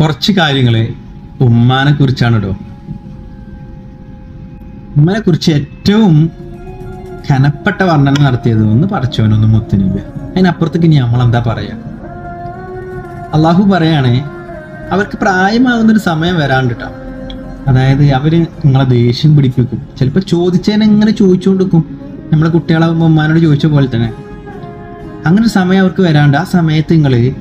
കുറച്ച് കാര്യങ്ങൾ ഉമ്മാനെ കുറിച്ചാണ് കേട്ടോ ഉമ്മനെ കുറിച്ച് ഏറ്റവും ഘനപ്പെട്ട വർണന നടത്തിയത് ഒന്ന് പറച്ചവനൊന്ന് മുത്തുനബി. അതിനപ്പുറത്തേക്ക് ഇനി നമ്മൾ എന്താ പറയാ? അള്ളാഹു പറയാണ് അവർക്ക് പ്രായമാകുന്നൊരു സമയം വരാണ്ടിട്ടാ. അതായത് അവർ നിങ്ങളെ ദേഷ്യം പിടിപ്പിക്കും. ചിലപ്പോൾ ചോദിച്ചതിനെ ഇങ്ങനെ ചോദിച്ചുകൊണ്ടിരിക്കും. നമ്മളെ കുട്ടികളാകുമ്പോൾ ഉമ്മാനോട് ചോദിച്ച പോലെ തന്നെ. അങ്ങനെ ഒരു സമയം അവർക്ക് വരാണ്ട് ആ സമയത്ത് നിങ്ങൾ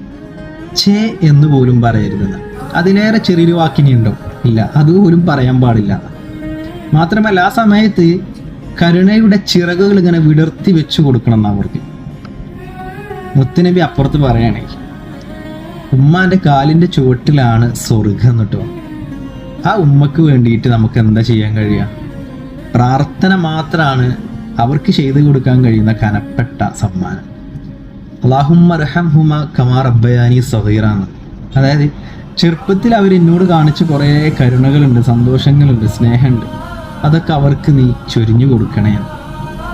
ചേ എന്ന് പോലും പറയരുതെന്ന്. അതിലേറെ ചെറിയൊരു വാക്കിനി ഉണ്ടോ ഇല്ല അതുപോലും പറയാൻ പാടില്ല. മാത്രമല്ല ആ സമയത്ത് കരുണയുടെ ചിറകുകൾ ഇങ്ങനെ വിടർത്തി വെച്ചു കൊടുക്കണം എന്നാ അവർക്ക് മുത്തുനബി അപ്പുറത്ത് പറയണേ ഉമ്മാന്റെ കാലിന്റെ ചുവട്ടിലാണ് സ്വർഗം എന്നിട്ടോ. ആ ഉമ്മക്ക് വേണ്ടിയിട്ട് നമുക്ക് എന്താ ചെയ്യാൻ കഴിയുക? പ്രാർത്ഥന മാത്രമാണ് അവർക്ക് ചെയ്തു കൊടുക്കാൻ കഴിയുന്ന കനപ്പെട്ട സമ്മാനം. അള്ളാഹുമ്മ റഹം ഹുമ കമാർ അബ്ബയാനി സഹീറാന്ന് അതായത് ചെറുപ്പത്തിൽ അവർ എന്നോട് കാണിച്ച കുറേ കരുണകളുണ്ട് സന്തോഷങ്ങളുണ്ട് സ്നേഹമുണ്ട്. അതൊക്കെ അവർക്ക് നീ ചൊരിഞ്ഞു കൊടുക്കണേ.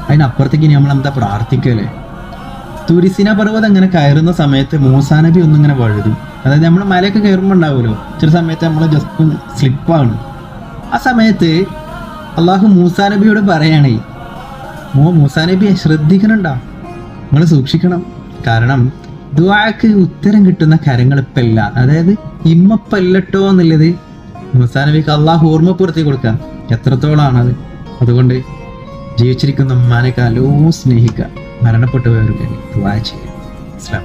അതിനപ്പുറത്തേക്ക് നമ്മൾ എന്താ പ്രാർത്ഥിക്കല്ലേ തുരിസിന പർവതം അങ്ങനെ കയറുന്ന സമയത്ത് മൂസാനബി ഒന്നിങ്ങനെ വഴുതും. അതായത് നമ്മൾ മലയൊക്കെ കയറുമ്പോൾ ഉണ്ടാവുമല്ലോ? ചില സമയത്ത് നമ്മൾ ജസ്റ്റ് സ്ലിപ്പാണ് ആ സമയത്ത് അള്ളാഹു മൂസാനബിയോട് പറയണേ മോ മൂസാനബിയെ ശ്രദ്ധിക്കണണ്ട? നിങ്ങൾ സൂക്ഷിക്കണം. കാരണം ദുആക്ക് ഉത്തരം കിട്ടുന്ന കരങ്ങൾ ഇപ്പം ഇല്ല. അതായത് ഇമ്മപ്പല്ലട്ടോ എന്നുള്ളത് മൂസാനബിക്ക് അള്ളാഹു ഓർമ്മപ്പെടുത്തി കൊടുക്കാം എത്രത്തോളാണത്. അതുകൊണ്ട് ജീവിച്ചിരിക്കുന്ന ഉമ്മാനെ കാലോ സ്നേഹിക്കുക. മരണപ്പെട്ടു പോയവർക്ക് ദുആ ചെയ്യുക. ഇസ്ലാം